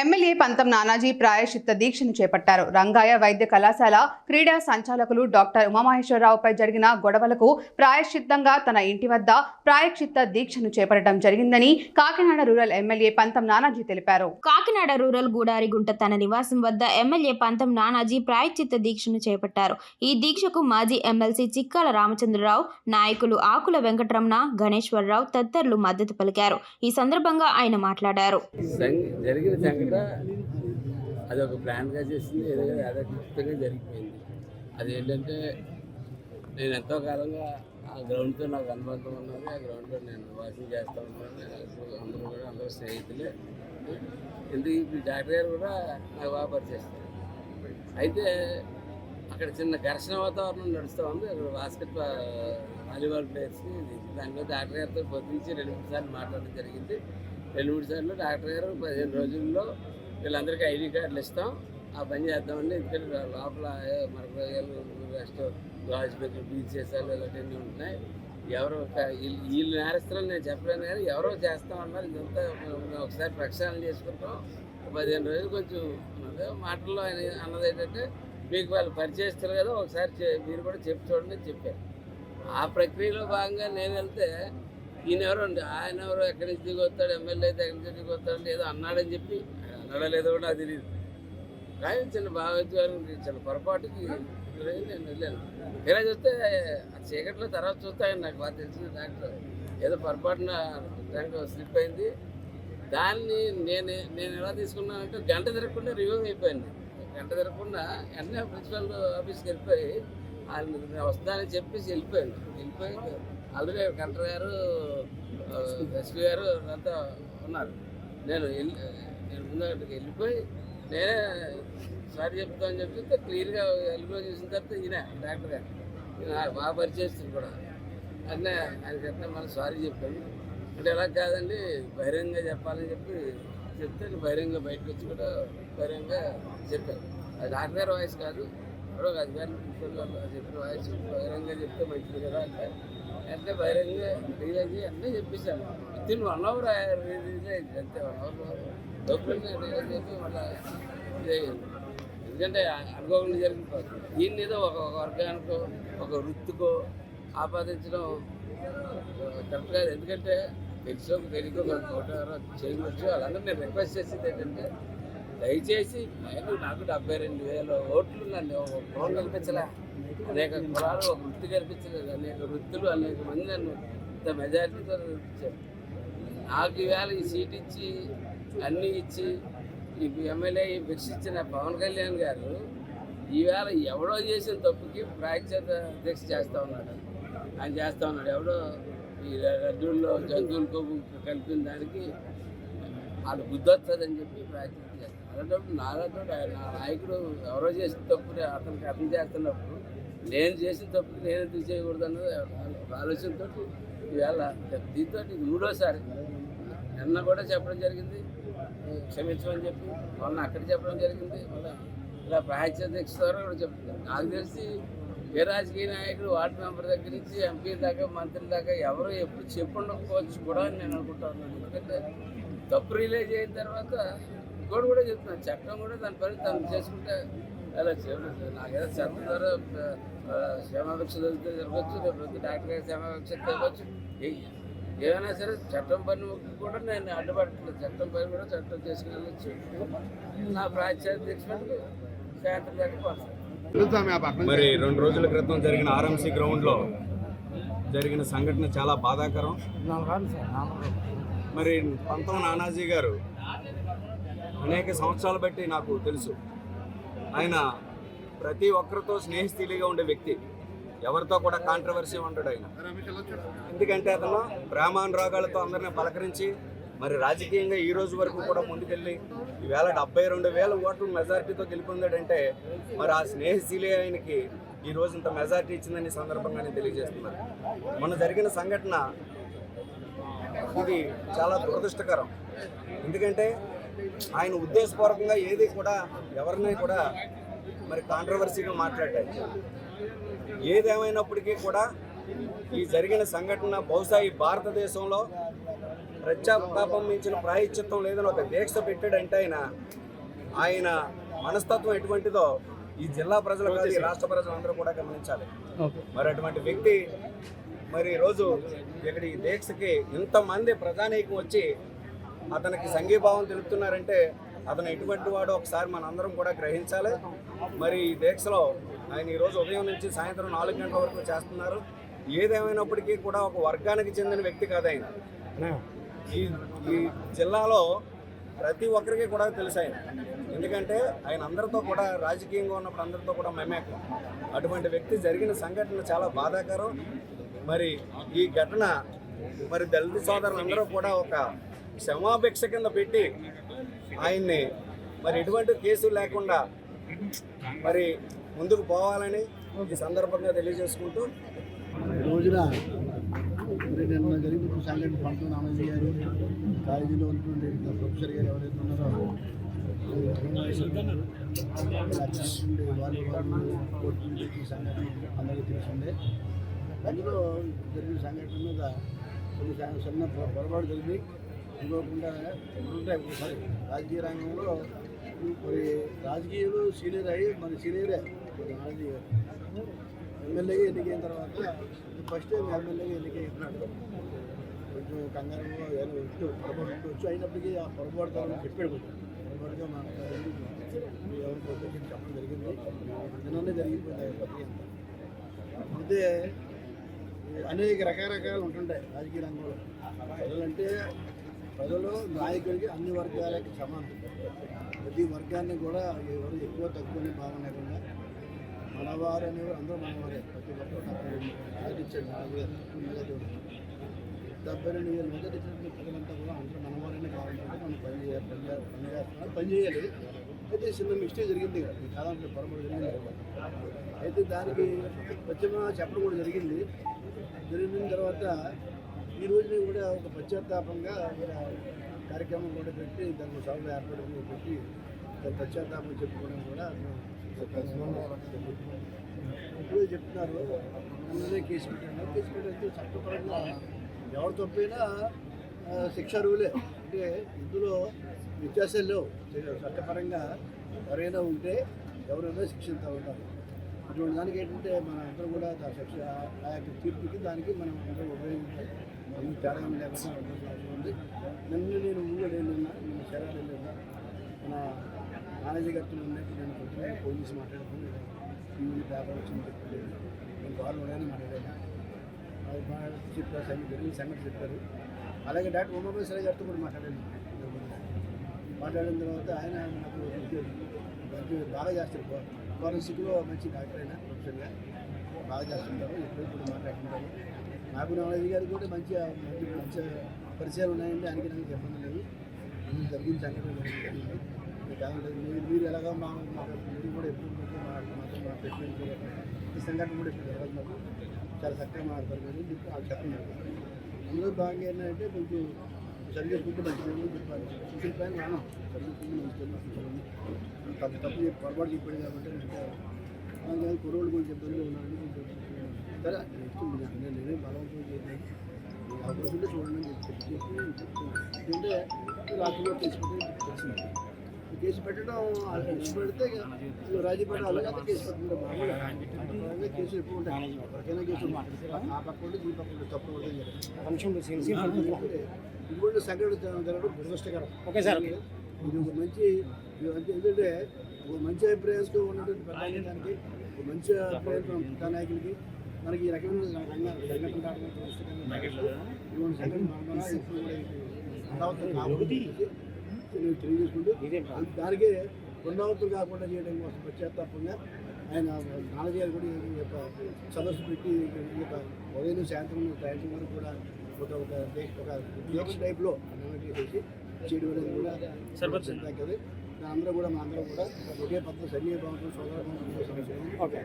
MLA పంతం నానాజీ ప్రాయశ్చిత్త దీక్షను చేపట్టారు. రంగాయ వైద్య కళాశాల క్రీడా సంచాలకులు డాక్టర్ ఉమామహేశ్వరరావుపై జరిగిన గొడవలకు ప్రాయశ్చిత్తంగా తన ఇంటి వద్ద ప్రాయశ్చిత్త దీక్షను చేపట్టడం జరిగిందని కాకినాడ రూరల్ ఎమ్మెల్యే పంతం నానాజీ తెలిపారు. కాకినాడ రూరల్ గూడారిగుంట తన నివాసం వద్ద ఎమ్మెల్యే పంతం నానాజీ ప్రాయశ్చిత్త దీక్షను చేపట్టారు. ఈ దీక్షకు మాజీ ఎమ్మెల్సీ చిక్కాల రామచంద్రరావు నాయకులు ఆకుల వెంకటరమణ గణేశ్వరరావు తదితరులు మద్దతు పలికారు. ఈ సందర్భంగా ఆయన మాట్లాడారు. అది ఒక ప్లాన్గా చేసింది ఏదో అదృష్టంగా జరిగిపోయింది. అది ఏంటంటే నేను ఎంతో కాలంగా ఆ గ్రౌండ్తో నాకు అనుబంధం ఉన్నది. ఆ గ్రౌండ్లో నేను వాకింగ్ చేస్తూ ఉన్నాను. అప్పుడు అందరూ కూడా అందరూ స్నేహితులే. ఎందుకు ఇప్పుడు డాక్టర్ గారు కూడా నాకు బాగా పరిచేస్తారు అయితే అక్కడ చిన్న ఘర్షణ వాతావరణం నడుస్తూ ఉంది. అక్కడ బాస్కెట్ వాలీబాల్ ప్లేయర్స్కి దాని మీద డాక్టర్ గారితో పొద్దుంచి రెండు మూడు సార్లు మాట్లాడడం జరిగింది. రెండు మూడు సార్లు డాక్టర్ గారు పదిహేను రోజుల్లో వీళ్ళందరికీ ఐడి కార్డులు ఇస్తాం. ఆ పని చేద్దామండి. ఎందుకంటే లోపల ఏ మరొకలు రెస్ట్ హాస్పిటల్ బీచ్ ఇలాంటివన్నీ ఉంటున్నాయి. ఎవరో వీళ్ళు- వీళ్ళు నేరస్తులని నేను చెప్పలేను కానీ ఎవరో చేస్తామన్నారు ఇదంతా ఒకసారి ప్రక్షాళన చేసుకుంటాం. పదిహేను రోజులు కొంచెం మాటల్లో ఆయన అన్నది ఏంటంటే మీకు వాళ్ళు పరిచయిస్తారు కదా ఒకసారి చే- మీరు కూడా చెప్పి చూడండి చెప్పారు. ఆ ప్రక్రియలో భాగంగా నేను వెళ్తే ఈయన ఎవరు అండి ఆయన ఎవరు ఎక్కడి నుంచి దిగి వస్తాడు? ఎమ్మెల్యే అయితే ఎక్కడి నుంచి దిగి వస్తాడు? ఏదో అన్నాడని చెప్పి అన్నాడో లేదో కూడా నాకు తెలియదు కానీ చిన్న భావోద్వేగం చిన్న పొరపాటుకి నేను వెళ్ళాను. ఇలా చూస్తే ఆ చీకట్లో తర్వాత చూస్తే ఆయన నాకు బాగా తెలిసిన డాక్టర్. ఏదో పొరపాటున ట్యాంక్ స్లిప్ అయింది. దాన్ని నేను నేను ఎలా తీసుకున్నానంటే గంట తిరగకుండా రివ్యూ అయిపోయింది. గంట తిరగకుండా వెంటనే ప్రిన్సిపల్ ఆఫీస్కి వెళ్ళిపోయి ఆయన నేను వస్తానని చెప్పేసి వెళ్ళిపోయాను. వెళ్ళిపోయి ఆల్రెడీ కలెక్టర్ గారు ఎస్పీ గారు అంతా ఉన్నారు. నేను వెళ్ళి నేను ముందు అక్కడికి వెళ్ళిపోయి నేనే సారీ చెప్తామని చెప్తే క్లియర్గా వెళ్ళిపోయి చేసిన తర్వాత ఈయన డాక్టర్ గారు. ఈయన బాగా పరిచయిస్తుంది కూడా. అట్లే ఆయన చెప్తే మనం సారీ చెప్పాను అంటే ఎలా కాదండి బహిరంగంగా చెప్పాలని చెప్పి చెప్తే బహిరంగ బయటకు వచ్చి కూడా బహిరంగ చెప్పాను అది డాక్టర్ గారి వాయిస్ కాదు ఎవరో ఒక అధికారులు చెప్పిన వాయిస్ బహిరంగ చెప్తే మంచిది కదా అంటే అంటే బహిరంగ రియలైజ్ అన్నీ చెప్పేశాను with in one hour realize అంతే వన్ అవర్ లోపల రియలైజ్ చెప్పి మళ్ళీ ఎందుకంటే అనుభవం జరిగిపోతుంది దీని మీద ఒక వర్గానికో ఒక వృత్తికో ఆపాదించడం కరెక్ట్ కాదు. ఎందుకంటే తెలుసో తెలియకో ఒకటో చేయవచ్చు. అలాగే నేను రిక్వెస్ట్ చేసేది ఏంటంటే దయచేసి నేను నాకు డెబ్బై రెండు వేల ఓట్లు నన్ను ఒక కులం కల్పించలే అనేక కులాలు ఒక వృత్తి కల్పించలేదు. అనేక వృత్తులు అనేక మంది నన్ను ఇంత మెజారిటీతో కల్పించారు. నాకు ఈవేళ ఈ సీట్ ఇచ్చి అన్నీ ఇచ్చి ఈ ఎమ్మెల్యే భిక్షించిన పవన్ కళ్యాణ్ గారు ఈవేళ ఎవడో చేసిన తప్పుకి ప్రాయశ్చిత దీక్ష చేస్తూ ఉన్నాడు. ఆయన చేస్తూ ఉన్నాడు. ఎవడో ఈ లడ్డూల్లో జంతువుల కొవ్వు కలిపిన దానికి వాళ్ళు బుద్ధొస్తుందని చెప్పి ప్రాయశ్చితం చేస్తారు అలాంటప్పుడు నాలాంటి నాయకుడు ఎవరో చేసిన తప్పుని అతనికి అర్థం చేస్తున్నప్పుడు నేను చేసిన తప్పు నేను ఎందుకు చేయకూడదు అన్నది ఒక ఆలోచనతో ఇవాళ దీంతో ఇది మూడోసారి నిన్న కూడా చెప్పడం జరిగింది. క్షమించమని చెప్పి మొన్న అక్కడ చెప్పడం జరిగింది. మళ్ళీ ఇలా ప్రాచ్యాధ్యక్ష ద్వారా కూడా చెప్తున్నారు నాకు తెలిసి ఏ రాజకీయ నాయకుడు వార్డు మెంబర్ దగ్గర నుంచి ఎంపీ దాకా మంత్రి దాకా ఎవరు ఎప్పుడు చెప్పుండకపోవచ్చు కూడా అని నేను అనుకుంటాను ఎందుకంటే తప్పు రిలీజ్ అయిన తర్వాత ఇంకోటి కూడా చెప్తున్నాను చట్టం కూడా దాని పని తను చేసుకుంటే అలా చేయలేదు నాకేదో చట్టం ద్వారా క్షేమాభిక్ష దొరికితే జరగచ్చు రేపు డాక్టర్ గారి క్షేమాభిక్ష తెలవచ్చు ఏమైనా సరే చట్టం పని కూడా నేను అడ్డుపట్టలేదు చట్టం పని కూడా చట్టం చేసుకుని వెళ్ళొచ్చు నా తీసుకుంటూ సాయంత్రం దాకా. మరి రెండు రోజుల క్రితం జరిగిన ఆర్ఎంసీ గ్రౌండ్లో జరిగిన సంఘటన చాలా బాధాకరం. మరి పంతం నానాజీ గారు అనేక సంవత్సరాలు బట్టి నాకు తెలుసు. ఆయన ప్రతి ఒక్కరితో స్నేహితులుగా ఉండే వ్యక్తి. ఎవరితో కూడా కాంట్రవర్సీ ఉంటాడు ఆయన. ఎందుకంటే అతను ప్రేమానురాగాలతో అందరిని పలకరించి మరి రాజకీయంగా ఈ రోజు వరకు కూడా ముందుకెళ్ళి ఈవేళ డెబ్బై రెండు వేల ఓట్లు మెజారిటీతో గెలుపొందాడంటే మరి ఆ స్నేహశీలి ఆయనకి ఈ రోజు ఇంత మెజారిటీ ఇచ్చిందని సందర్భంగా నేను తెలియజేస్తున్నాను మొన్న జరిగిన సంఘటన ఇది చాలా దురదృష్టకరం. ఎందుకంటే ఆయన ఉద్దేశపూర్వకంగా ఏది కూడా ఎవరిని కూడా మరి కాంట్రవర్సీగా మాట్లాడారు ఏదేమైనప్పటికీ కూడా ఈ జరిగిన సంఘటన బహుశా ఈ భారతదేశంలో ప్రత్యాపాపం మించిన ప్రాయశ్చిత్తం లేదని ఒక దీక్ష పెట్టాడంటే ఆయన ఆయన మనస్తత్వం ఎటువంటిదో ఈ జిల్లా ప్రజలు కాదు ఈ రాష్ట్ర ప్రజలందరూ కూడా గమనించాలి. మరి అటువంటి వ్యక్తి మరి ఈరోజు ఇక్కడ ఈ దీక్షకి ఇంతమంది ప్రజానీకం వచ్చి అతనికి సంఘీభావం తెలుపుతున్నారంటే అతను ఎటువంటి వాడో ఒకసారి మనందరం కూడా గ్రహించాలి. మరి ఈ దీక్షలో ఆయన ఈరోజు ఉదయం నుంచి సాయంత్రం నాలుగు గంటల వరకు చేస్తున్నారు. ఏదేమైనప్పటికీ కూడా ఒక వర్గానికి చెందిన వ్యక్తి కాదు ఆయన. ఈ ఈ జిల్లాలో ప్రతి ఒక్కరికి కూడా తెలుసు ఆయన. ఎందుకంటే ఆయన అందరితో కూడా రాజకీయంగా ఉన్నప్పుడు అందరితో కూడా మమేకం. అటువంటి వ్యక్తి జరిగిన సంఘటన చాలా బాధాకరం. మరి ఈ ఘటన మరి దళిత సోదరులందరూ కూడా ఒక క్షమాభిక్ష కింద పెట్టి ఆయన్ని మరి ఎటువంటి కేసు లేకుండా మరి ముందుకు పోవాలని ఈ సందర్భంగా తెలియజేసుకుంటూ రోజున మరి నిన్న జరిగిన సంఘటన పంతులు నామజీ గారు కాలేజీలో ఉన్నటువంటి ప్రొఫెసర్ గారు ఎవరైతే ఉన్నారో వాళ్ళు వాళ్ళు కోర్టు నుంచి సంఘటన అందరికీ తెలిసిందే. అందులో జరిగిన సంఘటన మీద కొన్ని చిన్న పొరపాటు జరిగి అనుకోకుండా ఉంటాయి ఒకసారి రాజకీయ రంగంలో మరి రాజకీయాలు సీనియర్ అయ్యి మన సీనియరే నాలజీ గారు. ఎమ్మెల్యేగా ఎన్నికైన తర్వాత ఫస్ట్ టైం ఎమ్మెల్యేగా ఎన్నికైనాడు కొంచెం కంగారు ఏదో వచ్చు పొరపాటు ఉండొచ్చు అయినప్పటికీ ఆ పొరపాటు తను చెప్పాడు కొంచెం. పొరపాటుగా మా ఎవరికి చెప్పడం జరిగింది. నిన్ననే జరిగిపోయింది అంతా. అయితే అనేక రకరకాలు ఉంటుంటాయి రాజకీయ రంగంలో. ప్రజలంటే ప్రజలు నాయకుడికి అన్ని వర్గాలకి సమానం. ప్రతి వర్గాన్ని కూడా ఎవరు ఎక్కువ తక్కువ భావన లేకుండా మనవారు అనేవారు అందరూ మనవారే. ప్రతి ఒక్కరు ఆదిత్యాడు డెబ్బై రెండు వేల మొదటి ప్రజలంతా కూడా అందరూ మనవారనే కావాలంటే మనం పని చేయాలి పని పని చేస్తున్నారు పని చేయాలి. అయితే చిన్న మిస్టేక్ జరిగింది కదా. ఈ కాలంలో పొరపాటు జరిగింది అయితే దానికి పశ్చిమ చెప్పడం కూడా జరిగింది. జరిగిన తర్వాత ఈ రోజున కూడా ఒక పశ్చాత్తాపంగా కార్యక్రమం కూడా పెట్టి దానికి సభలు ఏర్పాటు కూడా పెట్టి దాని పశ్చాత్తాపం చెప్పుకోవడం కూడా ఇప్పుడే చెప్తున్నారు. అందులో కేసు పెట్టాను కేసు పెట్టితే చట్టపరంగా ఎవరు తప్పైనా శిక్ష రూలే అంటే ఇందులో వ్యత్యాసాలు లేవు. చట్టపరంగా ఎవరైనా ఉంటే ఎవరైనా శిక్షిస్తూ ఉంటారు. అటువంటి దానికి ఏంటంటే మన అందరూ కూడా శిక్ష ఆ యొక్క తీర్పుకి దానికి మనం అందరూ ఉపయోగించాలి అందుకు తేడా ఏమీ లేకుండా ఉంది నన్ను నేను ఊళ్ళో నిన్న నిన్న శరీరాలు వెళ్ళినా మన మేనేజీ గారితో ఉన్నట్టు నేను పొద్దున్న ఫోన్ చేసి మాట్లాడుకుని టీవీ పేపర్ వచ్చింది చెప్పలేదు నేను కాల్ ఉండగానే మాట్లాడాను. అది చెప్పారు సంగతి జరిగిన సంగతి చెప్పారు. అలాగే డాక్టర్ ఉమాభేశ్వర గారితో కూడా మాట్లాడాను. మాట్లాడిన తర్వాత ఆయన నాకు మంచి- బాగా చేస్తారు. ఫారెన్సిక్లో మంచి డాక్టర్ అయినా ప్రొఫెషన్గా బాగా చేస్తుంటారు. ఎప్పుడు కూడా మాట్లాడుతుంటారు. నాకు నాలజీ గారికి కూడా మంచి మంచి మంచి పరిచయాలు ఉన్నాయండి. ఆయనకి నాకు ఇబ్బంది లేదు. ఇది జరిగిన సంఘటన జరిగింది మీరు మీరు ఎలాగా మా మాకు మీరు కూడా ఎప్పుడు మా మాతో ఈ సంఘటన కూడా ఇప్పుడు జరగదు నాకు చాలా చక్కగా మాట్లాడతారు. కానీ చెప్పి వాళ్ళు చెప్పండి. అందులో భాగంగా ఏంటంటే కొంచెం సరి చేసుకుంటే మంచిదని చెప్పాలి చూసిన పైన రాను. సరి చేసుకుంటే మంచిదని తప్పు తప్పు చెప్పి పొరపాటు చెప్పాడు కాబట్టి నేను కుర్రోళ్ళు కొంచెం ఇబ్బందిగా ఉన్నాను కొంచెం సరే నెక్స్ట్ మీరు నేను నేనే బలవంతం చేయలేదు అవకాశం ఉంటే చూడండి అని చెప్పి చెప్పి ఎందుకంటే రాత్రిలో కేసు పెట్టి తెలిసింది ఈ కేసు పెట్టడం ఆ కేసు పెడితే ఇక రాజీ పడడం అలాగే కేసు పెట్టడం మామూలుగా అలాగే కేసులు ఎప్పుడు ఉంటాయి ఎవరికైనా కేసు ఉంటాయి. ఆ పక్క ఉంటే ఈ పక్క ఉంటే తప్పు కూడా ఇది కూడా సంఘటన జరగడం దురదృష్టకరం ఓకే సార్ ఇది ఒక మంచి ఇది అంటే ఏంటంటే ఒక మంచి అభిప్రాయంతో ఉన్నటువంటి పెద్ద దానికి ఒక మంచి అభిప్రాయంతో ఉన్న పెద్ద నాయకులకి మనకి ఈ రకమైన తెలియజేసుకుంటూ దానికే పునరావృతం కాకుండా చేయడం కోసం ప్రత్యేకంగా ఆయన నాలుగు కూడా ఈ యొక్క సదస్సు పెట్టి ఈ యొక్క ఉదయం సాయంత్రం సాయంత్రం వరకు కూడా ఒక ఒక ఒక దీక్ష టైప్లో చేసి చేయడం అనేది కూడా సరిపోతుంది అందరూ కూడా మా అందరూ కూడా ఒకే పద్ధతి సన్నిహిత భావంతో సోదర భావంతో